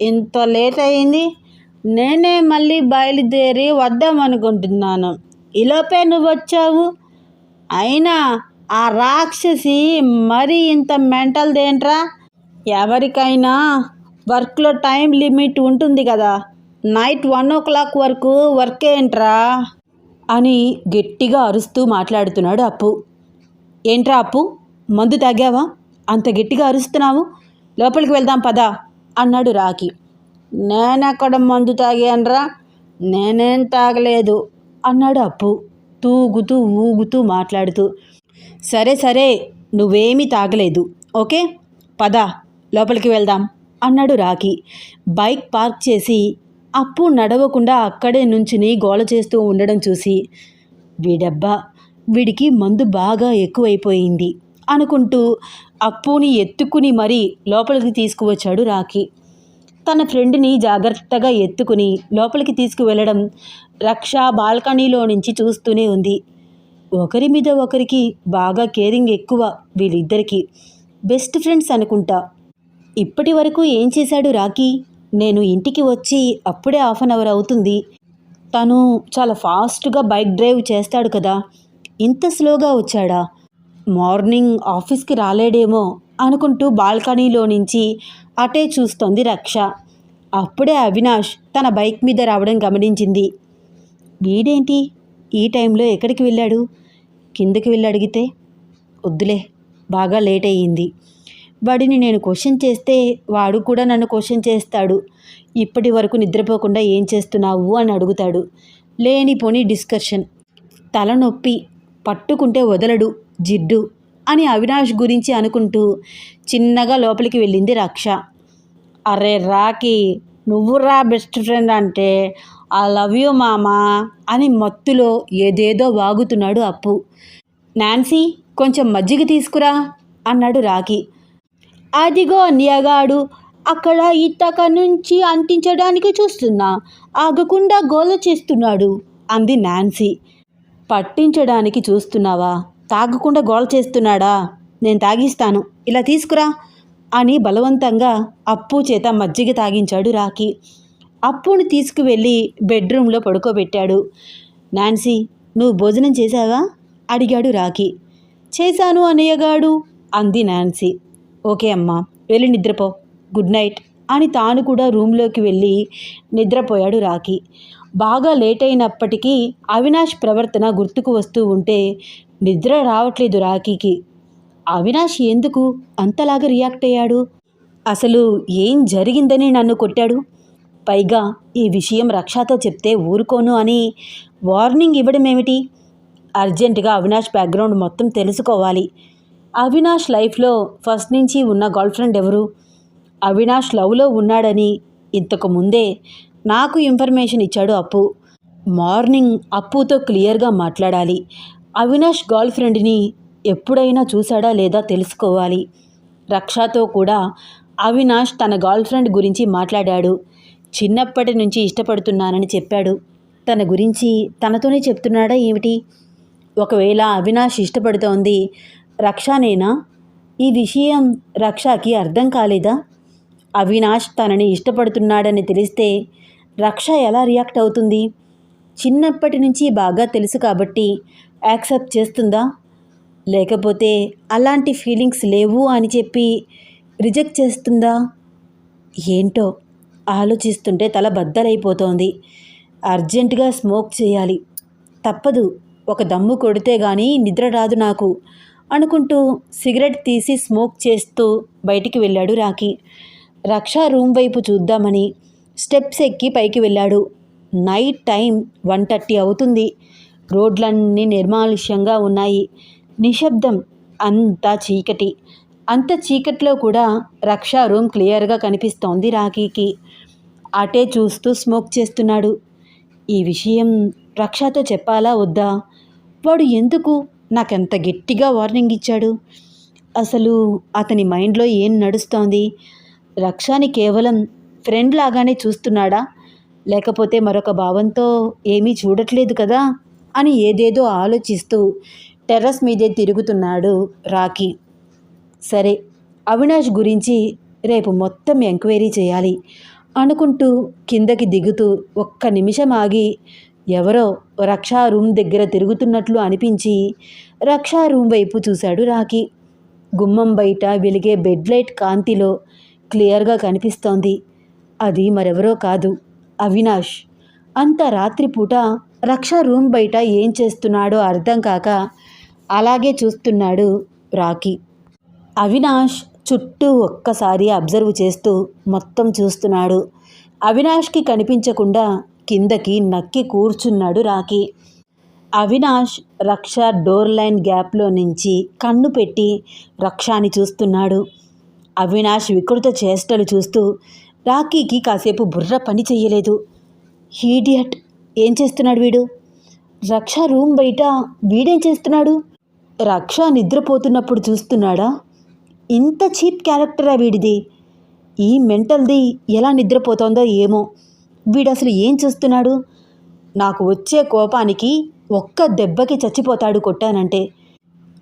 ఇంత లేట్ అయింది? నేనే మళ్ళీ బయలుదేరి వద్దామనుకుంటున్నాను ఈలోపే నువ్వు వచ్చావు అయినా ఆ రాక్షసి మరీ ఇంత మెంటల్దేంట్రా ఎవరికైనా వర్క్లో టైం లిమిట్ ఉంటుంది కదా. నైట్ వన్ ఓ క్లాక్ వరకు వర్క్ ఏంట్రా? అని గట్టిగా అరుస్తూ మాట్లాడుతున్నాడు అప్పు. ఏంట్రా అప్పు? మందు తాగావా? అంత గట్టిగా అరుస్తున్నావు? లోపలికి వెళ్దాం పదా. అన్నాడు రాకి నేనెక్కడ మందు తాగానురా? నేనేం తాగలేదు అన్నాడు అప్పు తూగుతూ ఊగుతూ మాట్లాడుతూ. సరే సరే నువ్వేమీ తాగలేదు ఓకే? పద లోపలికి వెళ్దాం అన్నాడు రాకి బైక్ పార్క్ చేసి అప్పు నడవకుండా అక్కడే నుంచుని గోల చేస్తూ ఉండడం చూసి వీడబ్బా వీడికి మందు బాగా ఎక్కువైపోయింది. అనుకుంటూ అప్పుని ఎత్తుకుని మరీ లోపలికి తీసుకువచ్చాడు రాఖీ. తన ఫ్రెండ్ని జాగ్రత్తగా ఎత్తుకుని లోపలికి తీసుకువెళ్ళడం రక్ష బాల్కనీలో నుంచి చూస్తూనే ఉంది. ఒకరి మీద ఒకరికి బాగా కేరింగ్ ఎక్కువ వీళ్ళిద్దరికీ. బెస్ట్ ఫ్రెండ్స్ అనుకుంటా. ఇప్పటి వరకు ఏం చేశాడు రాకీ నేను ఇంటికి వచ్చి అప్పుడే హాఫ్ అన్ అవర్ అవుతుంది. తను చాలా ఫాస్ట్గా బైక్ డ్రైవ్ చేస్తాడు కదా. ఇంత స్లోగా వచ్చాడా? మార్నింగ్ ఆఫీస్కి రాలేడేమో అనుకుంటూ బాల్కనీలో నుంచి అటే చూస్తోంది రక్ష. అప్పుడే అవినాష్ తన బైక్ మీద రావడం గమనించింది. వీడేంటి? ఈ టైంలో ఎక్కడికి వెళ్ళాడు? కిందకి వెళ్ళి అడిగితే వద్దులే బాగా లేట్ అయ్యింది. వాడిని నేను క్వశ్చన్ చేస్తే వాడు కూడా నన్ను క్వశ్చన్ చేస్తాడు. ఇప్పటి వరకు నిద్రపోకుండా ఏం చేస్తున్నావు? అని అడుగుతాడు. లేనిపోని డిస్కషన్ తలనొప్పి. పట్టుకుంటే వదలడు. జిడ్డు అని అవినాష్ గురించి అనుకుంటూ చిన్నగా లోపలికి వెళ్ళింది రక్ష. అరే రాకి నువ్వురా బెస్ట్ ఫ్రెండ్ అంటే ఐ లవ్ యూ మామా అని మత్తులో ఏదేదో వాగుతున్నాడు అప్పు. నాన్సీ కొంచెం మజ్జిగ తీసుకురా అన్నాడు రాకి అదిగో అన్యగాడు అక్కడ ఇతక నుంచి అంటించడానికి చూస్తున్నా ఆగకుండా గోల చేస్తున్నాడు అంది నాన్సీ. పట్టించడానికి చూస్తున్నావా? తాగకుండా గోల చేస్తున్నాడా? నేను తాగిస్తాను. ఇలా తీసుకురా అని బలవంతంగా అప్పు చేత మజ్జిగ తాగించాడు రాఖీ. అప్పుని తీసుకువెళ్ళి బెడ్రూమ్లో పడుకోబెట్టాడు. నాన్సీ నువ్వు భోజనం చేశావా? అడిగాడు రాఖీ. చేశాను అనయ్యగాడు అంది నాన్సీ. ఓకే అమ్మా వెళ్ళి నిద్రపో. గుడ్ నైట్ అని తాను కూడా రూమ్లోకి వెళ్ళి నిద్రపోయాడు రాఖీ. బాగా లేట్ అయినప్పటికీ అవినాష్ ప్రవర్తన గుర్తుకు వస్తూ ఉంటే నిద్ర రావట్లేదు రాకీకి అవినాష్ ఎందుకు అంతలాగా రియాక్ట్ అయ్యాడు? అసలు ఏం జరిగిందని నన్ను కొట్టాడు? పైగా ఈ విషయం రక్షాతో చెప్తే ఊరుకోను అని వార్నింగ్ ఇవ్వడం ఏమిటి అర్జెంటుగా అవినాష్ బ్యాక్గ్రౌండ్ మొత్తం తెలుసుకోవాలి. అవినాష్ లైఫ్లో ఫస్ట్ నుంచి ఉన్న గర్ల్ ఫ్రెండ్ ఎవరు? అవినాష్ లవ్లో ఉన్నాడని ఇంతకు ముందే నాకు ఇన్ఫర్మేషన్ ఇచ్చాడు అప్పు. మార్నింగ్ అప్పుతో క్లియర్గా మాట్లాడాలి. అవినాష్ గర్ల్ ఫ్రెండ్ని ఎప్పుడైనా చూశాడా లేదా తెలుసుకోవాలి. రక్షతో కూడా అవినాష్ తన గర్ల్ ఫ్రెండ్ గురించి మాట్లాడాడు. చిన్నప్పటి నుంచి ఇష్టపడుతున్నానని చెప్పాడు. తన గురించి తనతోనే చెప్తున్నాడా ఏమిటి? ఒకవేళ అవినాష్ ఇష్టపడుతోంది రక్షనేనా ఈ విషయం రక్షకి అర్థం కాలేదా? అవినాష్ తనని ఇష్టపడుతున్నాడని తెలిస్తే రక్ష ఎలా రియాక్ట్ అవుతుంది? చిన్నప్పటి నుంచి బాగా తెలుసు కాబట్టి యాక్సెప్ట్ చేస్తుందా? లేకపోతే అలాంటి ఫీలింగ్స్ లేవు అని చెప్పి రిజెక్ట్ చేస్తుందా? ఏంటో ఆలోచిస్తుంటే తల బద్దలైపోతోంది. అర్జెంటుగా స్మోక్ చేయాలి. తప్పదు. ఒక దమ్ము కొడితే గానీ నిద్ర రాదు నాకు అనుకుంటూ సిగరెట్ తీసి స్మోక్ చేస్తూ బయటికి వెళ్ళాడు రాకి రక్ష రూమ్ వైపు చూద్దామని స్టెప్స్ ఎక్కి పైకి వెళ్ళాడు. నైట్ టైం వన్ థర్టీ అవుతుంది. రోడ్లన్నీ నిర్మానుష్యంగా ఉన్నాయి. నిశ్శబ్దం అంతా చీకటి. అంత చీకట్లో కూడా రక్ష రూమ్ క్లియర్గా కనిపిస్తోంది రాఖీకి. అటే చూస్తూ స్మోక్ చేస్తున్నాడు. ఈ విషయం రక్షతో చెప్పాలా వద్దా? వాడు ఎందుకు నాకెంత గట్టిగా వార్నింగ్ ఇచ్చాడు? అసలు అతని మైండ్లో ఏం నడుస్తోంది? రక్షాని కేవలం ఫ్రెండ్ లాగానే చూస్తున్నాడా? లేకపోతే మరొక భావంతో ఏమీ చూడట్లేదు కదా? అని ఏదేదో ఆలోచిస్తూ టెర్రస్ మీదే తిరుగుతున్నాడు రాకీ సరే అవినాష్ గురించి రేపు మొత్తం ఎంక్వైరీ చేయాలి అనుకుంటూ కిందకి దిగుతూ ఒక్క నిమిషం ఆగి ఎవరో రక్షా రూమ్ దగ్గర తిరుగుతున్నట్లు అనిపించి రక్షా రూమ్ వైపు చూశాడు రాకీ గుమ్మం బయట వెలిగే బెడ్ లైట్ కాంతిలో క్లియర్గా కనిపిస్తోంది. అది మరెవరో కాదు అవినాష్. అంత రాత్రిపూట రక్ష రూమ్ బయట ఏం చేస్తున్నాడో అర్థం కాక అలాగే చూస్తున్నాడు రాకీ అవినాష్ చుట్టూ ఒక్కసారి అబ్జర్వ్ చేస్తూ మొత్తం చూస్తున్నాడు. అవినాష్కి కనిపించకుండా కిందకి నక్కి కూర్చున్నాడు రాకీ అవినాష్ రక్ష డోర్ లైన్ గ్యాప్లో నుంచి కన్ను పెట్టి రక్షాని చూస్తున్నాడు. అవినాష్ వికృత చేష్టలు చూస్తూ రాకీకి కాసేపు బుర్ర పని చెయ్యలేదు. హీడియట్ ఏం చేస్తున్నాడు వీడు? రక్ష రూమ్ బయట వీడేం చేస్తున్నాడు? రక్ష నిద్రపోతున్నప్పుడు చూస్తున్నాడా? ఇంత చీప్ క్యారెక్టరా వీడిది? ఈ మెంటల్ది ఎలా నిద్రపోతోందో ఏమో. వీడు అసలు ఏం చేస్తున్నాడు? నాకు వచ్చే కోపానికి ఒక్క దెబ్బకి చచ్చిపోతాడు కొట్టానంటే.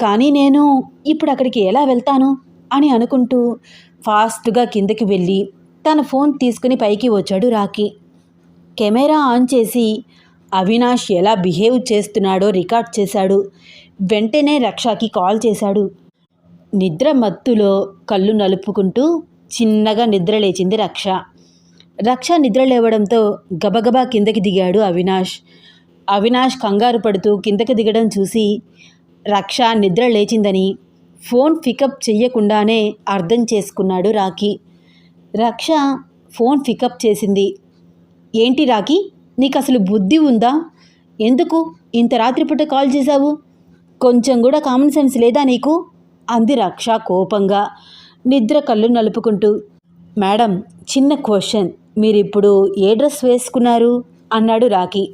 కానీ నేను ఇప్పుడు అక్కడికి ఎలా వెళ్తాను అని అనుకుంటూ ఫాస్ట్గా కిందకి వెళ్ళి తన ఫోన్ తీసుకుని పైకి వచ్చాడు రాకీ కెమెరా ఆన్ చేసి అవినాష్ ఎలా బిహేవ్ చేస్తున్నాడో రికార్డ్ చేశాడు. వెంటనే రక్షకి కాల్ చేశాడు. నిద్ర మత్తులో కళ్ళు నలుపుకుంటూ చిన్నగా నిద్ర లేచింది రక్ష. రక్ష నిద్ర లేవడంతో గబగబా కిందకి దిగాడు అవినాష్. అవినాష్ కంగారు పడుతూ కిందకి దిగడం చూసి రక్ష నిద్ర లేచిందని ఫోన్ పికప్ చెయ్యకుండానే అర్థం చేసుకున్నాడు రాకీ రక్ష ఫోన్ పికప్ చేసింది. ఏంటి రాకి నీకు అసలు బుద్ధి ఉందా? ఎందుకు ఇంత రాత్రిపూట కాల్ చేశావు? కొంచెం కూడా కామన్ సెన్స్ లేదా నీకు? అంది రక్ష కోపంగా నిద్ర కళ్ళు నలుపుకుంటూ. మేడం చిన్న క్వశ్చన్. మీరిప్పుడు ఏ డ్రెస్ వేసుకున్నారు? అన్నాడు Rocky.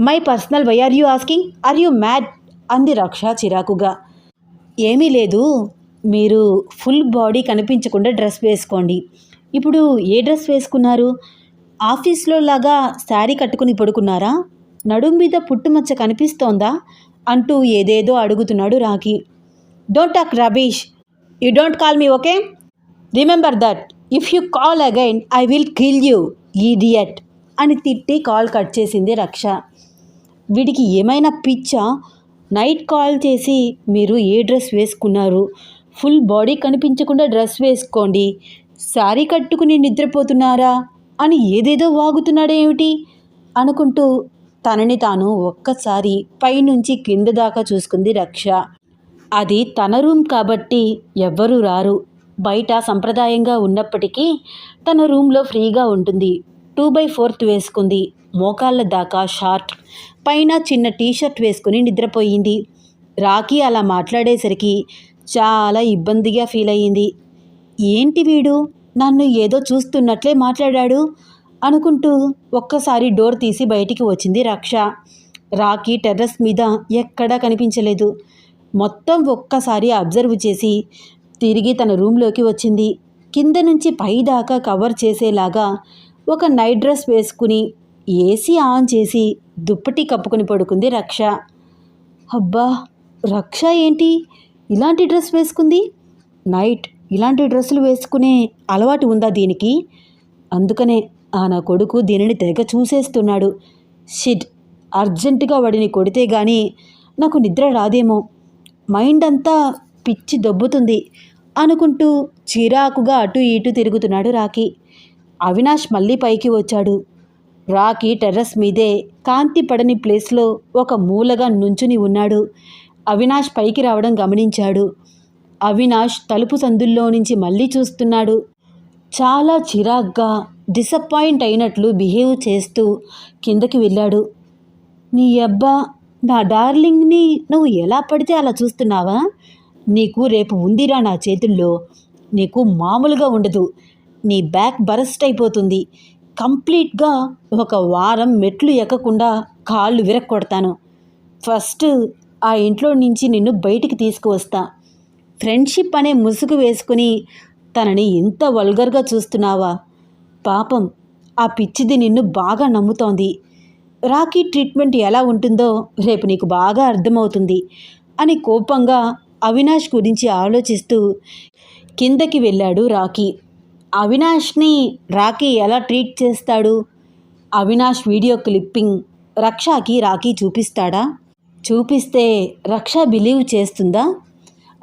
My personal why are you asking? Are you mad? అంది రక్ష చిరాకుగా. ఏమీ లేదు. మీరు ఫుల్ బాడీ కనిపించకుండా డ్రెస్ వేసుకోండి. ఇప్పుడు ఏ డ్రెస్ వేసుకున్నారు? ఆఫీస్లో లాగా శారీ కట్టుకుని పడుకున్నారా? నడుం మీద పుట్టుమచ్చ కనిపిస్తోందా? అంటూ ఏదేదో అడుగుతున్నాడు Rocky. Don't talk rubbish you don't call me okay remember that if you call again I will kill you idiot అని తిట్టి కాల్ కట్ చేసింది రక్ష. వీడికి ఏమైనా పిచ్చా? నైట్ కాల్ చేసి మీరు ఏ డ్రెస్ వేసుకున్నారు? ఫుల్ బాడీ కనిపించకుండా డ్రెస్ వేసుకోండి. శారీ కట్టుకుని నిద్రపోతున్నారా? అని ఏదేదో వాగుతున్నాడేమిటి అనుకుంటూ తనని తాను ఒక్కసారి పైనుంచి కింద దాకా చూసుకుంది రక్ష. అది తన రూమ్ కాబట్టి ఎవ్వరూ రారు. బయట సంప్రదాయంగా ఉన్నప్పటికీ తన రూమ్లో ఫ్రీగా ఉంటుంది. టూ బై ఫోర్త్ వేసుకుంది. మోకాళ్ళ దాకా షార్ట్. పైన చిన్న టీషర్ట్ వేసుకుని నిద్రపోయింది. రాకీ అలా మాట్లాడేసరికి చాలా ఇబ్బందిగా ఫీల్ అయ్యింది ఏంటి వీడు? నన్ను ఏదో చూస్తున్నట్లే మాట్లాడాడు అనుకుంటూ ఒక్కసారి డోర్ తీసి బయటికి వచ్చింది రక్ష. రాకీ టెర్రస్ మీద ఎక్కడా కనిపించలేదు. మొత్తం ఒక్కసారి అబ్జర్వ్ చేసి తిరిగి తన రూమ్లోకి వచ్చింది. కింద నుంచి పై దాకా కవర్ చేసేలాగా ఒక నైట్ డ్రెస్ వేసుకుని ఏసీ ఆన్ చేసి దుప్పటి కప్పుకొని పడుకుంది రక్ష. అబ్బా! రక్ష ఏంటి? ఇలాంటి డ్రెస్ వేసుకుంది? నైట్ ఇలాంటి డ్రెస్సులు వేసుకునే అలవాటు ఉందా దీనికి? అందుకనే ఆ నా కొడుకు దీనిని తెగ చూసేస్తున్నాడు. షిట్! అర్జెంటుగా వాడిని కొడితే గాని నాకు నిద్ర రాదేమో. మైండ్ అంతా పిచ్చి దొబ్బుతుంది అనుకుంటూ చిరాకుగా అటు ఇటు తిరుగుతున్నాడు రాకీ అవినాష్ మళ్ళీ పైకి వచ్చాడు. రాకీ టెర్రస్ మీదే కాంతి పడని ప్లేస్లో ఒక మూలగా నుంచుని ఉన్నాడు. అవినాష్ పైకి రావడం గమనించాడు. అవినాష్ తలుపు సందుల్లో నుంచి మళ్ళీ చూస్తున్నాడు. చాలా చిరాగ్గా డిసప్పాయింట్ అయినట్లు బిహేవ్ చేస్తూ కిందకి వెళ్ళాడు. నీ అబ్బా నా డార్లింగ్ని నువ్వు ఎలా పడితే అలా చూస్తున్నావా? నీకు రేపు ఉందిరా నా చేతుల్లో. నీకు మామూలుగా ఉండదు. నీ బ్యాక్ బరస్ట్ అయిపోతుంది. కంప్లీట్గా ఒక వారం మెట్లు ఎక్కకుండా కాళ్ళు విరక్కొడతాను. ఫస్ట్ ఆ ఇంట్లో నుంచి నిన్ను బయటికి తీసుకువస్తా. ఫ్రెండ్షిప్ అనే ముసుగు వేసుకుని తనని ఇంత వల్గర్గా చూస్తున్నావా? పాపం ఆ పిచ్చిది నిన్ను బాగా నమ్ముతోంది. రాకీ ట్రీట్మెంట్ ఎలా ఉంటుందో రేపు నీకు బాగా అర్థమవుతుంది అని కోపంగా అవినాష్ గురించి ఆలోచిస్తూ కిందకి వెళ్ళాడు రాకీ అవినాష్ని రాకీ ఎలా ట్రీట్ చేస్తాడు? అవినాష్ వీడియో క్లిప్పింగ్ రక్షాకి రాకీ చూపిస్తాడా? చూపిస్తే రక్ష బిలీవ్ చేస్తుందా?